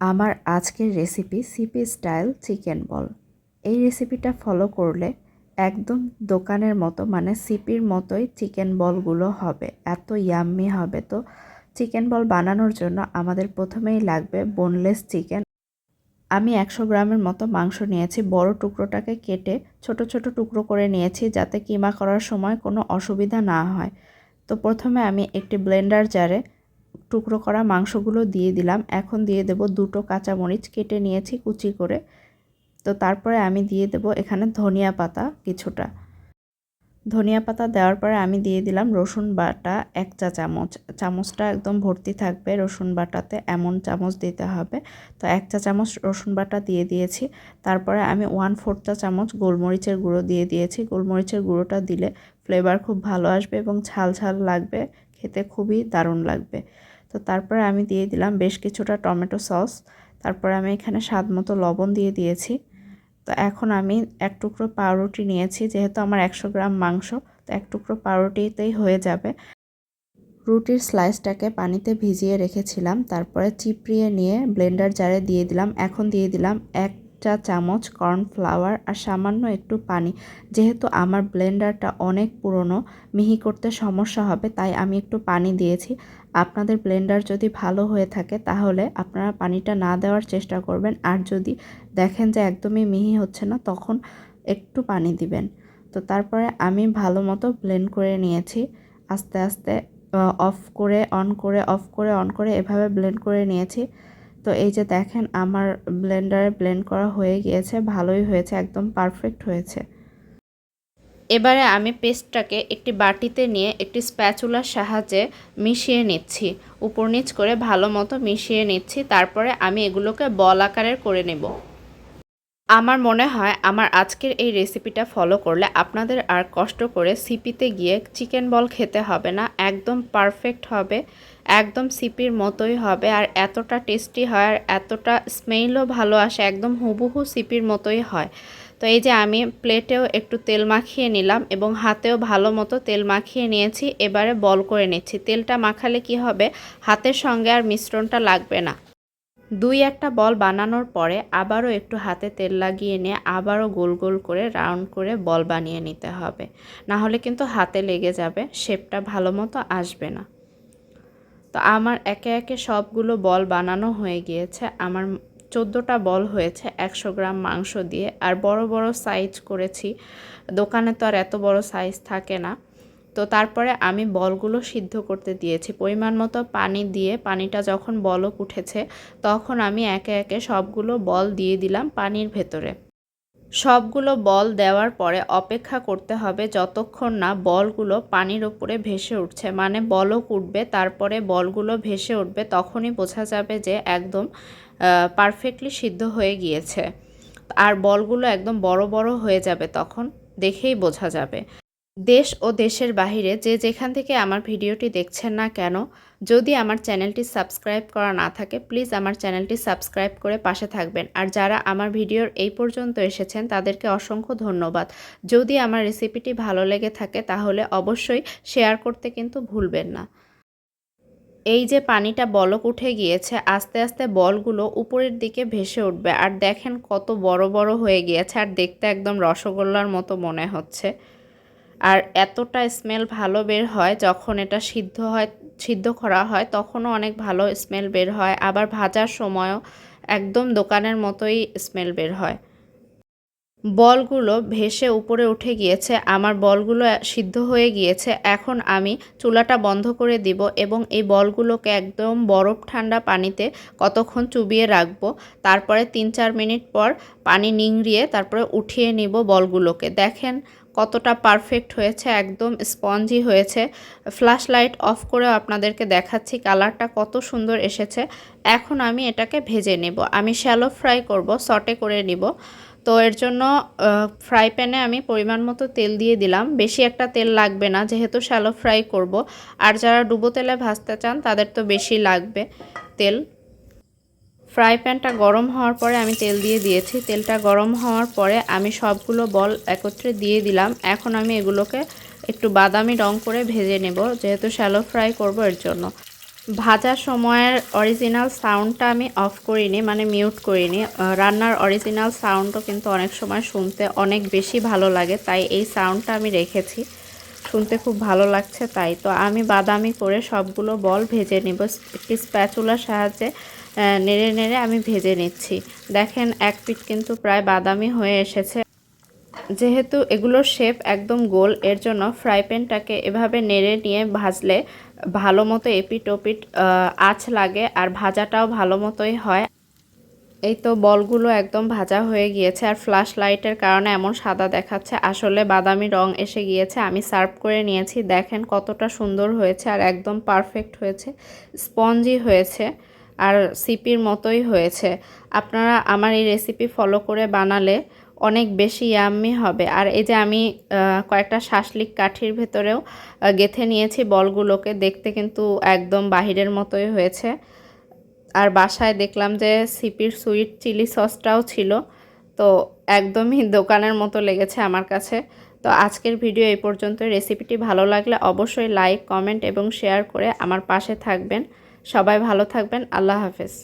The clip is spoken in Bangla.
আমার আজকের recipe CP style chicken ball এই রেসিপিটা ফলো করলে একদম দোকানের মতো মানে সিপির মতোই চিকেন বলগুলো হবে। এত ইয়াম্মি হবে। তো চিকেন বল বানানোর জন্য আমাদের প্রথমেই লাগবে বোনলেস চিকেন আমি একশো গ্রামের মতো মাংস নিয়েছি। বড় টুকরোটাকে কেটে ছোট ছোট টুকরো করে নিয়েছি যাতে কিমা করার সময় কোনো অসুবিধা না হয়। তো প্রথমে আমি একটি ব্লেন্ডার জারে টুকরো করা মাংসগুলো দিয়ে দিলাম। এখন দিয়ে দেব দুটো কাঁচামরিচ কেটে নিয়েছি কুচি করে। তো তারপরে আমি দিয়ে দেব এখানে ধনিয়া পাতা কিছুটা। ধনিয়া পাতা দেওয়ার পরে আমি দিয়ে দিলাম রসুন বাটা এক চা চামচ। চামচটা একদম ভর্তি থাকবে রসুন বাটাতে, এমন চামচ দিতে হবে। তো এক চা চামচ রসুন বাটা দিয়ে দিয়েছি। তারপরে আমি ওয়ান ফোর চা চামচ গোলমরিচের গুঁড়ো দিয়ে দিয়েছি। গোলমরিচের গুঁড়োটা দিলে ফ্লেভার খুব ভালো আসবে এবং ঝাল ঝাল লাগবে। খেতে খুবই দারুণ লাগবে। তো তারপরে আমি দিয়ে দিলাম বেশ কিছুটা টমেটো সস। তারপরে আমি এখানে স্বাদ মতো লবণ দিয়ে দিয়েছি। তো এখন আমি এক টুকরো পাউরুটি নিয়েছি, যেহেতু আমার একশো গ্রাম মাংস, তো এক টুকরো পাউরুটিতেই হয়ে যাবে। রুটির স্লাইসটাকে পানিতে ভিজিয়ে রেখেছিলাম। তারপরে চিপড়িয়ে নিয়ে ব্লেন্ডার জারে দিয়ে দিলাম। এখন দিয়ে দিলাম এক চা চামচ, কর্নফ্লাওয়ার আর সামান্য একটু পানি। যেহেতু আমার ব্লেন্ডারটা অনেক পুরনো, মিহি করতে সমস্যা হবে, তাই আমি একটু পানি দিয়েছি। আপনাদের ব্লেন্ডার যদি ভালো হয়ে থাকে, তাহলে আপনারা পানিটা না দেওয়ার চেষ্টা করবেন। আর যদি দেখেন যে একদমই মিহি হচ্ছে না, তখন একটু পানি দিবেন। তো তারপরে আমি ভালো মতো ব্লেন্ড করে নিয়েছি। আস্তে আস্তে অফ করে, অন করে, অফ করে, অন করে এভাবে ব্লেন্ড করে নিয়েছি। তো এই যে দেখেন, আমার ব্লেন্ডারে ব্লেন্ড করা হয়ে গিয়েছে, ভালোই হয়েছে, একদম পারফেক্ট হয়েছে। এবারে আমি পেস্টটাকে একটি বাটিতে নিয়ে একটি স্প্যাচুলার সাহায্যে মিশিয়ে নিচ্ছি। উপর নিচ করে ভালো মতো মিশিয়ে নিচ্ছি, তারপরে আমি এগুলোকে বল আকারের করে নেব। আমার মনে হয় আমার আজকের এই রেসিপিটা ফলো করলে আপনাদের আর কষ্ট করে সিপিতে গিয়ে চিকেন বল খেতে হবে না। একদম পারফেক্ট হবে, একদম সিপির মতোই হবে আর এতটা টেস্টি হয় আর এতটা স্মেলও ভালো আসে, একদম হুবহু সিপির মতোই হয়। তো এই যে আমি প্লেটেও একটু তেল মাখিয়ে নিলাম এবং হাতেও ভালো মতো তেল মাখিয়ে নিয়েছি, এবারে বল করে নিচ্ছি। তেলটা মাখালে কি হবে? হাতের সঙ্গে আর মিশ্রণটা লাগবে না। দুই একটা বল বানানোর পরে আবারও একটু হাতে তেল লাগিয়ে নিয়ে আবারও গোল গোল করে রাউন্ড করে বল বানিয়ে নিতে হবে। না হলে কিন্তু হাতে লেগে যাবে, শেপটা ভালো মতো আসবে না। তো আমার একে একে সবগুলো বল বানানো হয়ে গিয়েছে। আমার চোদ্দোটা বল হয়েছে একশো গ্রাম মাংস দিয়ে। আর বড় বড় সাইজ করেছি। দোকানে তো আর এত বড় সাইজ থাকে না। তো তারপরে আমি বলগুলো সিদ্ধ করতে দিয়েছি। পরিমাণ মতো পানি দিয়ে পানিটা যখন বলক উঠেছে, তখন আমি একে একে সবগুলো বল দিয়ে দিলাম পানির ভেতরে। সবগুলো বল দেওয়ার পরে অপেক্ষা করতে হবে যতক্ষণ না বলগুলো পানির ওপরে ভেসে উঠছে। মানে বলক উঠবে, তারপরে বলগুলো ভেসে উঠবে, তখনই বোঝা যাবে যে একদম পারফেক্টলি সিদ্ধ হয়ে গিয়েছে। আর বলগুলো একদম বড় বড় হয়ে যাবে তখন, দেখেই বোঝা যাবে। দেশ ও দেশের বাহিরে যে যেখান থেকে আমার ভিডিওটি দেখছেন না কেন, যদি আমার চ্যানেলটি সাবস্ক্রাইব করা না থাকে, প্লিজ আমার চ্যানেলটি সাবস্ক্রাইব করে পাশে থাকবেন। আর যারা আমার ভিডিওর এই পর্যন্ত এসেছেন, তাদেরকে অসংখ্য ধন্যবাদ। যদি আমার রেসিপিটি ভালো লেগে থাকে, তাহলে অবশ্যই শেয়ার করতে কিন্তু ভুলবেন না। এই যে পানিটা বলক উঠে গিয়েছে, আস্তে আস্তে বলগুলো উপরের দিকে ভেসে উঠবে। আর দেখেন কত বড় বড় হয়ে গিয়েছে, আর দেখতে একদম রসগোল্লার মতো মনে হচ্ছে। আর এতটা স্মেল ভালো বের হয় যখন এটা সিদ্ধ হয়, সিদ্ধ করা হয়, তখনও অনেক ভালো স্মেল বের হয়। আবার ভাজার সময়ও একদম দোকানের মতোই স্মেল বের হয়। বলগুলো ভেসে উপরে উঠে গিয়েছে, আমার বলগুলো সিদ্ধ হয়ে গিয়েছে, এখন আমি চুলাটা বন্ধ করে দিব এবং এই বলগুলোকে একদম বরফ ঠান্ডা পানিতে কতক্ষণ চুবিয়ে রাখব, তারপরে তিন চার মিনিট পর পানি নিংড়িয়ে তারপরে উঠিয়ে নিব বলগুলোকে। দেখেন কতটা পারফেক্ট হয়েছে, একদম স্পঞ্জি হয়েছে। ফ্ল্যাশ লাইট অফ করেও আপনাদেরকে দেখাচ্ছি, কালারটা কত সুন্দর এসেছে। এখন আমি এটাকে ভেজে নেব। আমি শ্যালো ফ্রাই করব, সটে করে নিব। তো এর জন্য ফ্রাই প্যানে আমি পরিমাণ মতো তেল দিয়ে দিলাম। বেশি একটা তেল লাগবে না, যেহেতু শ্যালো ফ্রাই করব। আর যারা ডুবো তেলে ভাজতে চান, তাদের তো বেশি লাগবে তেল। ফ্রাই প্যানটা গরম হওয়ার পরে আমি তেল দিয়ে দিয়েছি। তেলটা গরম হওয়ার পরে আমি সবগুলো বল একত্রে দিয়ে দিলাম। এখন আমি এগুলোকে একটু বাদামি রং করে ভেজে নেব, যেহেতু শ্যালো ফ্রাই করব এর জন্য। ভাজার সময়ের অরিজিনাল সাউন্ডটা আমি অফ করিনি মানে মিউট করিনি। রান্নার অরিজিনাল সাউন্ডও কিন্তু অনেক সময় শুনতে অনেক বেশি ভালো লাগে, তাই এই সাউন্ডটা আমি রেখেছি। শুনতে খুব ভালো লাগছে তাই। তো আমি বাদামি করে সবগুলো বল ভেজে নিব, একটি স্প্যাচুলার সাহায্যে নেড়ে নেড়ে আমি ভেজে নিচ্ছি। দেখেন, এক পিঠ কিন্তু প্রায় বাদামি হয়ে এসেছে। যেহেতু এগুলোর শেপ একদম গোল, এর জন্য ফ্রাই প্যানটাকে এভাবে নেড়ে নিয়ে ভাজলে ভালো মতো এপিট ওপিট আঁচ লাগে আর ভাজাটাও ভালো মতোই হয়। এই তো বলগুলো একদম ভাজা হয়ে গিয়েছে আর ফ্ল্যাশ লাইটের কারণে এমন সাদা দেখাচ্ছে। আসলে বাদামি রং এসে গিয়েছে, আমি সার্ভ করে নিয়েছি। দেখেন কতটা সুন্দর হয়েছে আর একদম পারফেক্ট হয়েছে। স্পঞ্জি হয়েছে আর সিপির মতোই হয়েছে। আপনারা আমার এই রেসিপি ফলো করে বানালে অনেক বেশি ইয়াম্মি হবে। আর এই যে আমি কয়েকটা শাসলিক কাঠির ভেতরেও গেঁথে নিয়েছি বলগুলোকে, দেখতে কিন্তু একদম বাহিরের মতোই হয়েছে। আর বাসায় দেখলাম যে সিপির সুইট চিলি সসটাও ছিল, তো একদমই দোকানের মতো লেগেছে আমার কাছে। তো আজকের ভিডিও এই পর্যন্ত। রেসিপিটি ভালো লাগলে অবশ্যই লাইক, কমেন্ট এবং শেয়ার করে আমার পাশে থাকবেন। সবাই ভালো থাকবেন। আল্লাহ হাফেজ।